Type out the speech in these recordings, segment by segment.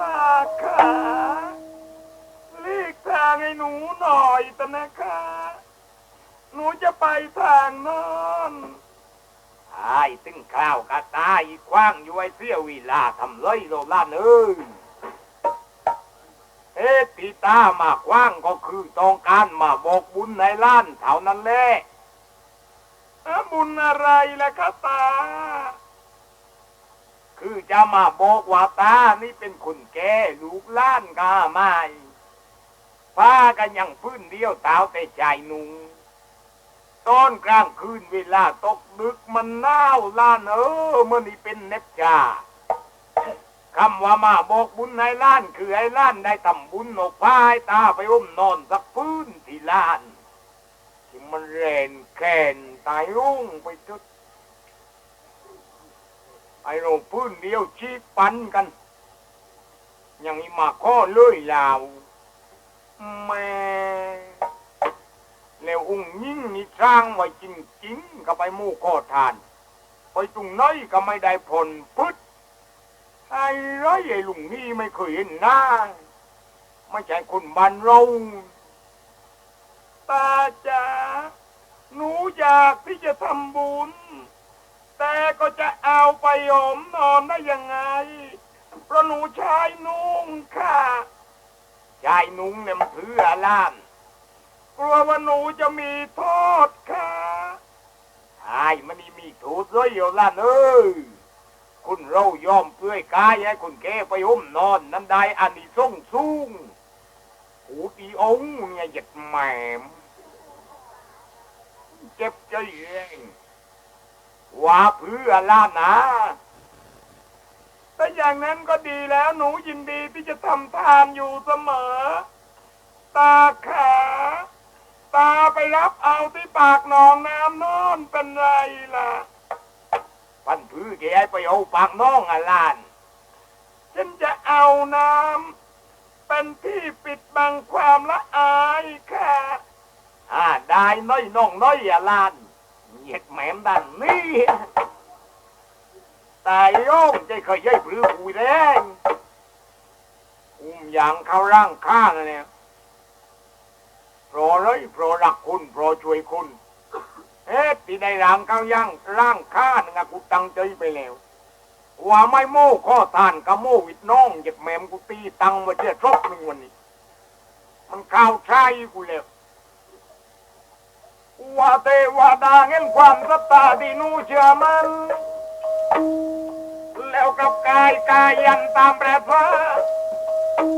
ตาขาลีกทางให้หนูหน่อยตะนะคะ หนูจะไปทางโนอนไอ้ตึงข้าวกะตาอีกคว้างอยู่ไอ้เสี้ยวเวิลาทำเลยโลล้านเอ้ยเอ๊ะตีตามากว้างก็คือต้องการมาบอกบุญในล้านเท่านั้นแหละเอ้อบุญอะไรล่ะคะตา คือจะมาบอกว่าตานี่เป็นคนแก่ลูกล้านกาไม่ป้ากันยังพื้นเดียวเท้าแต่ใจหนุ่งตอนกลางคืนเวลาตกดึกมันหนาวล้านเออมันนี่เป็นเน็บจาคำว่ามาบอกบุญในล้านคือให้ล้านได้ทำบุญออกพายตาไปอุ้มนอนสักพื้นที่ล้านที่มันเรนแขนตายรุ่งไปจุด ไอ้โรงพื้นเดียวชี้ปันกันยังอีมาข้อเลื่อยลาวแม่แล้วอุ้งยิ่งนี่สร้างไว้จริงๆก็ไปมู่ข้อทาน ไปตรงไหน้อยก็ไม่ได้ผลพึดไอ้ไรไอ้ลุงนี่ไม่เคยเห็นหน้าไม่ใช่คนบ้านเราตาจ๋าหนูอยากที่จะทำบุญ แต่ก็จะเอาไปหอมนอนได้ยังไง เพราะหนูชายนุ่งค่ะชายนุ่งเนี่ยมันเพื่อล้านกลัวว่าหนูจะมีโทษค่ะไอ้มันนี่มีโทษด้วยอยู่ล้านอ้ยคุณเรายอมเพื่อยกายให้คุณแกไปห่มนอนนั้นได้อันนี้ส่งสูงหูดีองเนี่ยหยัดแหมมเจ็บใจเอง ว่าเพื่อล้านนะแต่อย่างนั้นก็ดีแล้วหนูยินดีที่จะทำทานอยู่เสมอ ตาขา ตาไปรับเอาที่ปากหนองน้ำนอนเป็นไรล่ะพันพื้แกไปเอาปากน้องอะลาน ฉันจะเอาน้ำเป็นที่ปิดบังความละอายค่ะอ่าได้น้อยน้องน้อยอะลาน เหยียดแหมมดันนี่ตายโยงใจเคยย่อยปรือปุยแดงอุ้มอย่างเข้าร่างข้างอะเนี่ยพราะเลยพราะรักคุณพราะช่วยคุณเอ๊ะที่ในร่างเข้าย่างร่างข้านงะกูตั้งใจไปแล้วว่าไม่โม่ข้อทานกับโม่วิดน้องเหยียดแหมมกูตีตังมาเจ้าทบหนึ่งวันนี้ มันข้าวใช่กูแล้ว ว่าเทวดาเห็นความศรัทธาที่นูเชื่อมัน แล้วกับกายกายยันตามแปรฟ้า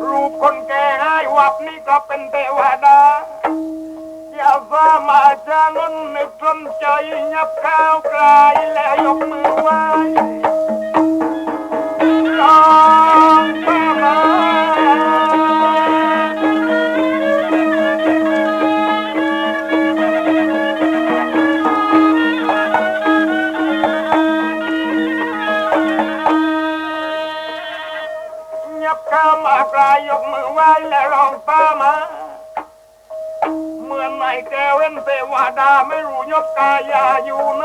รูปคนแก่ให้วับนี่ก็เป็นเทวดาอย่าฟ้ามาจานุนนึกสนใจยับข้าวกลายแล้วยกมือไหว้ เว้นเทวดาไม่รู้ยกกายาอยู่ไหน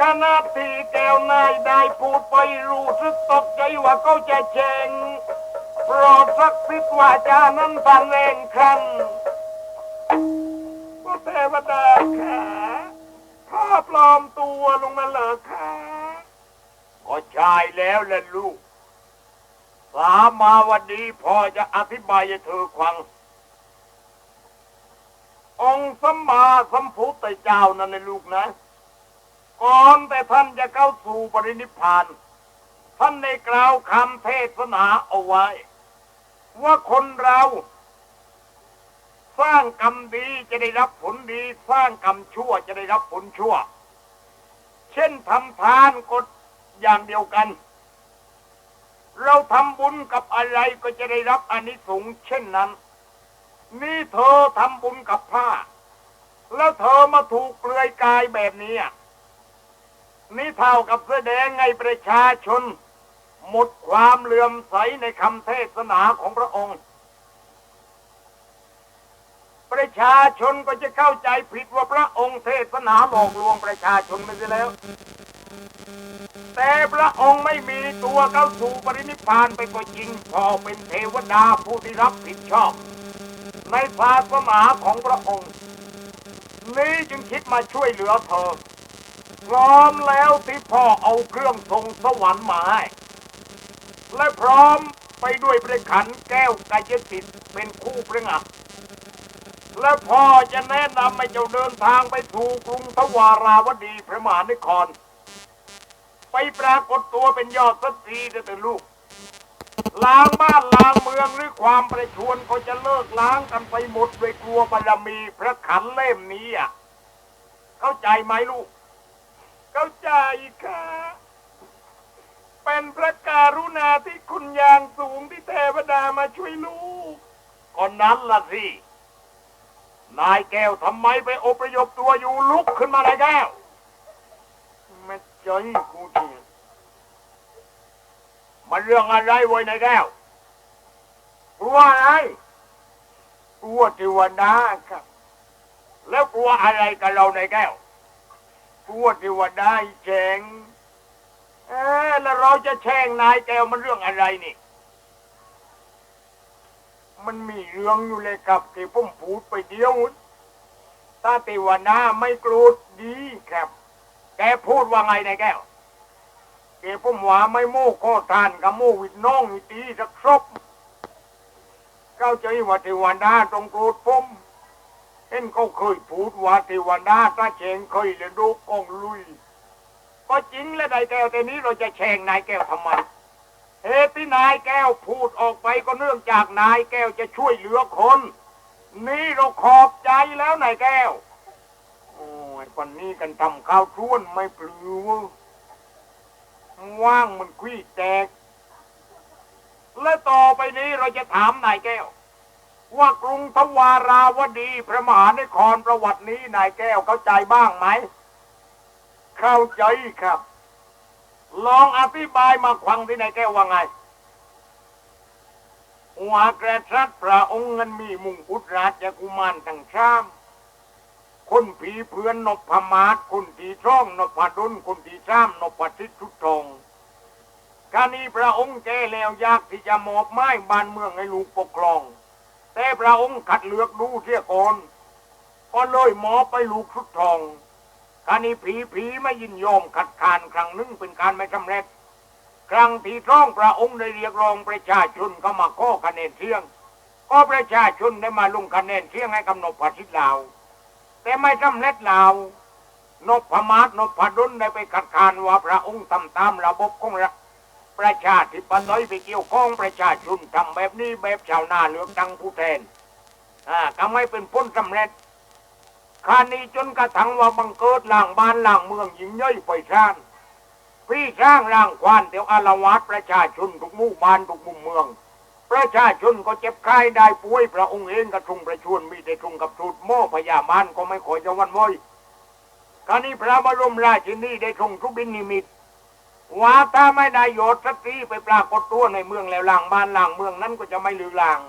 ขณะที่แก้วนายได้พูดไปรู้สึกตกใจว่าเขาจะแจงโปรดสักสิทธิ์ว่าจานั้นตันเองคันพระเทวดาขาข้าปลอมตัวลงมาเหรอคะก็ใช่แล้วแหละลูกสามาวันนี้พอจะอธิบายให้เธอฟัง องค์สัมมาสัมพุทธเจ้านั่นเลยลูกนะ ก่อนแต่ท่านจะเข้าสู่ปรินิพาน ท่านได้กล่าวคำเทศนาเอาไว้ ว่าคนเราสร้างกรรมดีจะได้รับผลดี สร้างกรรมชั่วจะได้รับผลชั่ว เช่นทำทานกฎอย่างเดียวกัน เราทำบุญกับอะไรก็จะได้รับอนิสงส์เช่นนั้น นี่เธอทำบุญกับผ้า แล้วเธอมาถูกเปลือยกายแบบนี้นี่เท่ากับแสดงไงประชาชน หมดความเลื่อมใสในคำเทศนาของพระองค์ ประชาชนก็จะเข้าใจผิดว่าพระองค์เทศนาหลอกลวงประชาชนไปเสียแล้ว แต่พระองค์ไม่มีตัวเข้าสู่ปรินิพพานไปก็จริงพอเป็นเทวดาผู้ที่รับผิดชอบ ในศาสนาของพระองค์ นี้จึงคิดมาช่วยเหลือเธอพร้อมแล้วที่พ่อเอาเครื่องทรงสวรรค์มาให้และพร้อมไปด้วยประขันแก้วกายสิทธิ์เป็นคู่ประงับและพ่อจะแนะนำให้เจ้าเดินทางไปถูกรุงทวาราวดีพระมหานคร ไปปรากฏตัวเป็นยอดสตรีเถิดลูก ล้างบ้านล้างเมืองหรือความประชวนก็จะเลิกล้างกันไปหมดด้วยกลัวบารมีพระขันเล่มนี้อะเข้าใจไหมลูก เข้าใจค่ะเป็นพระการุณาที่คุณยางสูงที่เทวดามาช่วยลูกก็นั้นล่ะสินายแก้วทำไมไปอพยพตัวอยู่ลุกขึ้นมาเลยแก้วไม่ใจกูที มันเรื่องอะไรเว้ยนายแก้วกลัวอะไรกลัวเทวดาครับ แล้วกลัวอะไรกับเรานายแก้วกลัวเทวดาแจงเอ๊ะแล้วเราจะแช่งนายแก้วมันเรื่องอะไรนี่ มันมีเรื่องอยู่เลยครับที่ผมพูดไปเดียวตาเทวดาไม่โกรธดีครับ แกพูดว่าไงนายแก้ว แกผมว่าไม่โม่ข้อทานกับโม่วิดน้องอีตีสักครบเข้าใจว่าเทวดาตรงโกรธผมเห็นเขาเคยพูดว่าเทวดาถ้าแข่งเคยเลยดูกองลุย ก็จริงแล้วนายแก้วแต่นี้เราจะแช่งนายแก้วทำไมเหตุที่นายแก้วพูดออกไปก็เนื่องจากนายแก้วจะช่วยเหลือคน นี่เราขอบใจแล้วนายแก้ว โอ้ยวันนี้กันทำข้าวท้วนไม่ปลือ ว่างมันคุยแตก และต่อไปนี้เราจะถามนายแก้ว ว่ากรุงทวาราวดีพระมหานครประวัตินี้นายแก้วเข้าใจบ้างไหม เข้าใจครับ ลองอธิบายมาฟังที่นายแก้วว่าไงว่ากษัตริย์พระองค์นั้นมีมุงกุฎราชกุมารทั้งสาม คนผีเพื่อนนพมาศคนทีช่องนพดลคนทีซ้ำนพทิศทุกทองการนี้พระองค์แก่แล้วยากที่จะมอบไม้บ้านเมืองให้ลูกปกครอง แต่พระองค์ขัดเลือกดูเสียก่อนก็เลยหมอบไปลูกทุกทองการนี้ผีผีไม่ยินยอมขัดขานครั้งหนึงเป็นการไม่สำเร็จ ครั้งที่ท้องพระองค์ได้เรียกร้องประชาชนก็มาข้อคะแนนเสียง ก็ประชาชนได้มาลงคะแนนเสียงให้กำหนดพัทิตลาว แต่ไม่สำเร็จลานพมาศนพดลได้ไปขัดขานว่าพระองค์ทำตามระบบของประชาธิปไตยไปเกี่ยวข้องประชาชนทำแบบนี้แบบชาวนาเลือกตั้งผู้แทนอ่าก็ไม่เป็นพ้นสำเร็จคานี้จนกระทั่งว่าบังเกิดล่างบ้านล่างเมืองหญิงย่อยไปชานพี่ช่างร่างควานเดี๋ยวอารวาสประชาชนทุกหมู่บ้านทุกมุมเมือง ประชาชนก็เจ็บไข้ได้ป่วยพระองค์เองกระทุงประชวนมีแต่ทุงกับสูตรโม่พญามารก็ไม่ขอจะวันว้อยคราวนี้พระบรมราชินีได้ทรงทุบินนิมิตว่าถ้าไม่ได้โยศสตรีไปปรากฏตัวในเมืองแล้วล่างบ้านล่างเมืองนั้นก็จะไม่ลือลาง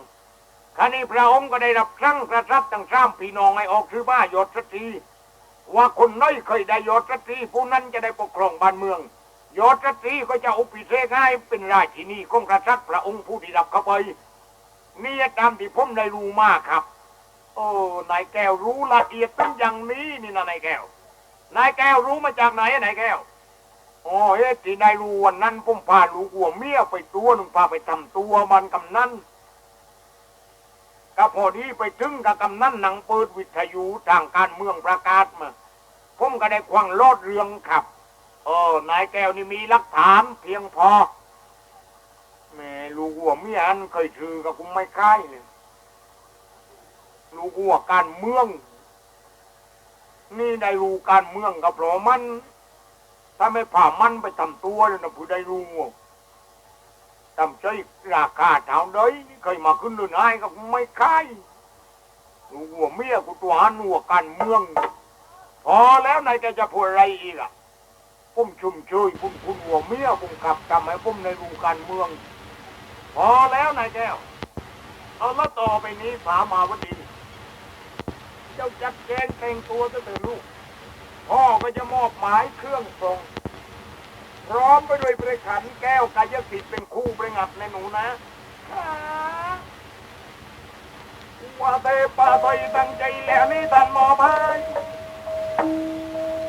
คราวนี้พระองค์ก็ได้รับครั้งกระทับตั้งสามพี่น้องให้ออกชื่อบ้าโยศสตรีว่าคนน้อยเคยได้โยศสตรีผู้นั้นจะได้ปกครองบ้านเมือง โยศสตรีก็จะอุปิเสกให้เป็นราชินีของกษัตริย์พระองค์ผู้ที่รับเข้าไปนี่ตามที่ผมได้รู้มากครับ โอ้นายแก้วรู้ละเอียดเป็นอย่างนี้นี่นะนายแก้วนายแก้วรู้มาจากไหนนายแก้วโอ้เฮ้ที่ได้รู้วันนั้นผมพาลูกหัวเมียไปตัวหนึ่งพาไปทำตัวมันกำนันก็พอดีไปถึงกับกำนันหนังเปิดวิทยุทางการเมืองประกาศมาผมก็ได้ควังโลดเรืองขับ เออนายแก้วนี่มีหลักฐานเพียงพอแม่ลูกหัวเมียอันเคยถือกับผมไม่คล้ายเลยลูกหัวการเมือง นี่ได้รู้การเมืองกับเพราะมัน ถ้าไม่ผ่ามันไปทำตัวเลยนะผู้ได้รู้ทำใจราคาเท่าใดเคยมาขึ้นเรือนไห้กับผมไม่คล้ายลูกหัวเมียกูตัวหันหัวการเมือง พอแล้วนายแกจะพูดอะไรอีกอะ ผมชุ่มช่วยผมคุณหัวเมียผมขับทำให้ผมในรูการเมือง พอแล้วนายแก้ว เอาละต่อไปนี้สามาวดี เจ้าจัดแจงแต่งตัวจะเตือนลูก พ่อก็จะมอบหมายเครื่องทรง พร้อมไปด้วยประขันแก้วกายสิทธิ์เป็นคู่ประงับในหนูนะว่าเตปาตอยตั้งใจแล้วนี่ท่านหมอพาย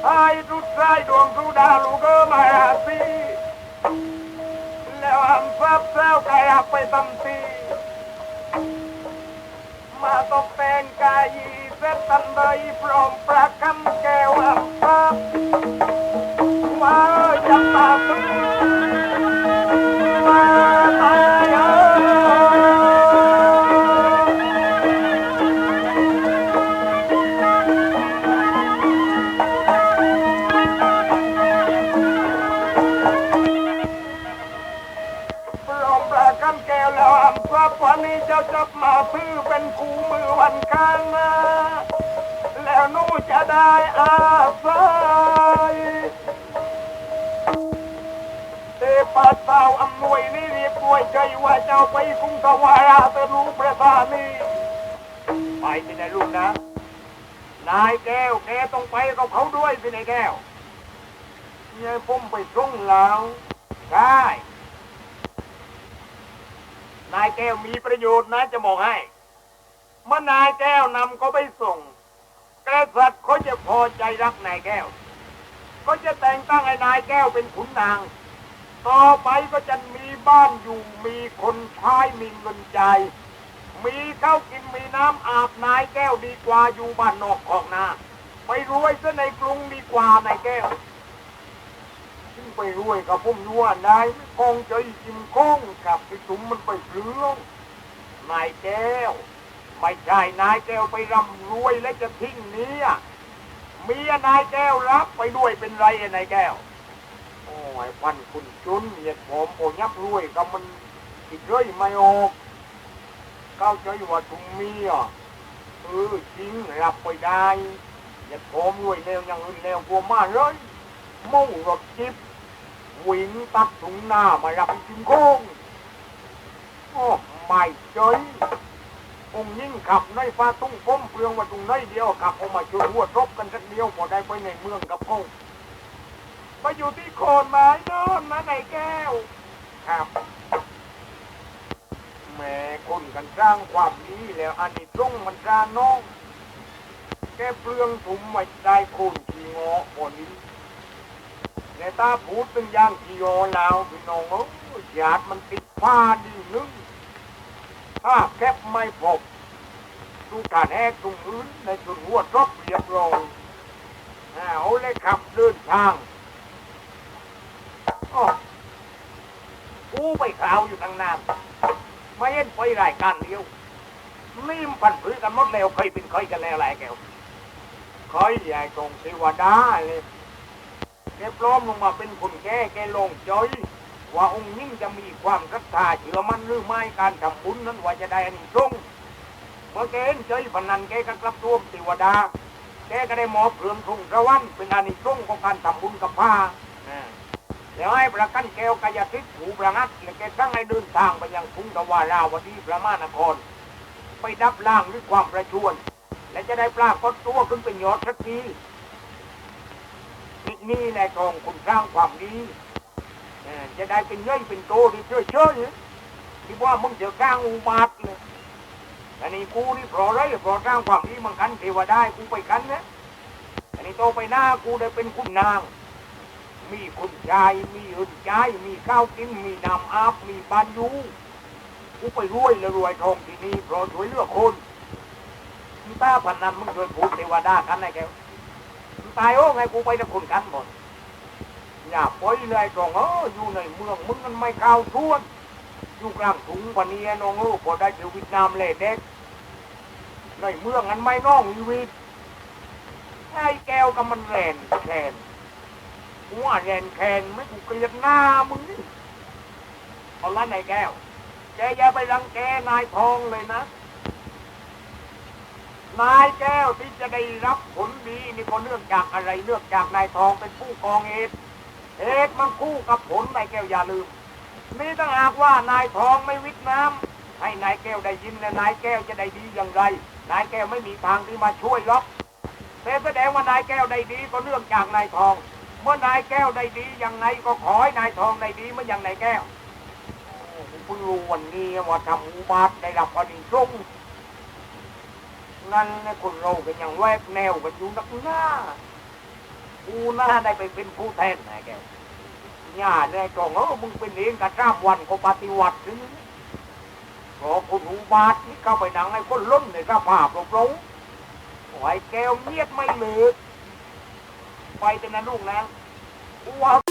ไอ้รุดไรดวงสุดาลูกเออมาราศีแล้วอันซับเซ้าไก่หักไปตำตีมาตกแต่งกายเสร็จตันใดพร้อมประคำแก้วอับซับมาจับตาตึ ไปกรุงสวาราเตลูกประธานีไปที่ไหนลูกนะนายแก้วแกต้องไปกับเขาด้วยสินายแก้วเนี่ยผมไปส่งแล้วใช่นายแก้วมีประโยชน์นะจะบอกให้เมื่อนายแก้วนำเขาไปส่งกษัตริย์เขาจะพอใจรักนายแก้ว ก็จะแต่งตั้งให้นายแก้วเป็นขุนนาง ต่อไปก็จะมีบ้านอยู่มีคนใช้มีเงินใจ มีข้าวกินมีน้ำอาบนายแก้วดีกว่าอยู่บ้านนอกของนาไปรวยซะในกรุงดีกว่านายแก้วซึ่งไปรวยกับผมยัวนายไม่คงใจจิมคงกับไอ้สุมมันไปเรื่องนายแก้วไม่ใช่นายแก้วไปร่ำรวยและจะทิ้งเมียเมียนายแก้วรับไปด้วยเป็นไรไอ้นายแก้ว โอ้ยพันคุณจุนเหยียดผมโอยับรวยก็มันอีกเลยไม่ออกเข้าใจว่าถุงเมียเออจริงรับไปได้เหยียดผมรวยเร็วอย่างอื่นเร็วกว่ามาเลยมุ่งรถจิบวิ่งตัดถุงหน้ามารับจิมโค้งโอ้ไม่เจยองยิ่งขับในฟ้าตุ้งพ้มเปลืองมาตรงไหนเดียวขับออกมาช่วยหัวรบกันสักเดียวพอได้ไปในเมืองกับพง มาอยู่ที่โคนไม้โนอนนะในแก้ว ครับแหม่คนกันสร้างความดีแล้วอันนี้ตรงมันสร้างน้องแกเปลืองถุมไม่ได้โคนขี้งอคนนี้ แต่ตาพูดเป็นอย่างขี้งอแล้วพี่น้องเอ้ยหยาดมันติดผ้าดีนึงถ้าแคบไม่พบทุการแหกตรงอื่นในส่วนหัวรบเรียบร้อยเอาเลยขับเดินทาง กูไปข่าวอยู่ตั้งนานไม่เห็นไปรายการเดียวนี่มพันพื้กันหมดแล้วเคยเป็นเคยกันแล้วหลายแก้วเคยใหญ่กองเทวดาเลยแกปล้อมลงมาเป็นคนแก่แกลงจอยว่าองค์ยิ่งจะมีความศรัทธาเชื่อมั่นหรือไม่การทำบุญนั้นว่าจะได้อันนี้ตรงเมื่อแกเห็นเฉยพนันแกก็กลับรวมเทวดาแกก็ได้มอบเพื่องทุ่งระวันเป็นอานิสงของการทำบุญกับผ้า แล้วให้ประกันแก้วกายทิพย์ผูประงัดและแกตั้งให้เดินทางไปยังทุ่งตะวาราวดีพระมานคร ไปดับล่างด้วยความประชวน และจะได้ปลากฏตัวขึ้นเป็นยอดสักทีนี่นี่แหละทองคุณสร้างความดีจะได้เป็นเย่ยเป็นโตดีเชื่อเชื่อที่ว่ามึงจะสร้างอุบาทเลยอันนี้กูนี่เพราะอไรเพราะสร้างความดีมันกันเทวดากูไปกันนะอันนี้โตไปหน้ากูได้เป็นคุณนาง มีคุณชาย มีหุ่นชาย มีข้าวกิน มีน้ำอาบ มีบ้านอยู่กูไปรวยแล้วรวยทองที่นี่เพราะช่วยเหลือกคนมึงตาพันนั้นมึงช่วยพูดเทวดากันไงแกวมึงตายโอ้ไงกูไปแต่คนกันหมดอย่าปล่อยเลยตรงเอออยู่ในเมืองมึงมันไม่เข้าวทวนอยู่กลางถุงปนีน้องเออพอได้ชีวิตนามเลยเด็กในเมืองนั้นไม่น้องชีวิตไอ้แก้วกับมันแรนแคน หัวแรนแคนไม่กูเกลียดหน้ามึงนี่เอาละนายแก้วแกอย่าไปรังแกนายทองเลยนะ นายแก้วที่จะได้รับผลดีนี่ก็เนื่องจากอะไรเนื่องจากนายทองเป็นผู้กองเหตุเหตุมันคู่กับผลนายแก้วอย่าลืมนี่ถ้าหากว่านายทองไม่วิทน้ำให้นายแก้วได้ยินและนายแก้วจะได้ดีอย่างไร นายแก้วไม่มีทางที่มาช่วยหรอกแต่แสดงว่านายแก้วได้ดีก็เนื่องจากนายทอง เมื่อนายแก้วได้ดีอย่างไงก็ขอให้นายทองได้ดีเหมื่อนอย่างนายแก้วผมเพิ่งรู้วันนี้ว่าทำอุบาทได้รับอนิสงส์นั่นนะคนเราก็นอยังแวกแนวกันอยู่นักหน้ากูหน้าได้ไปเป็นผู้แทนนายแก้วย่าเนี่ยจองเออมึงเป็นเองกับจ้ามวันก็ปฏิวัติถึงขอคุณอุบาทนี่เข้าไปหนังให้คนล้นในกระภาพหลบหลงไอ้แก้วเงียบไม่เลิก ไปเป็นนะลูกนะกูว่า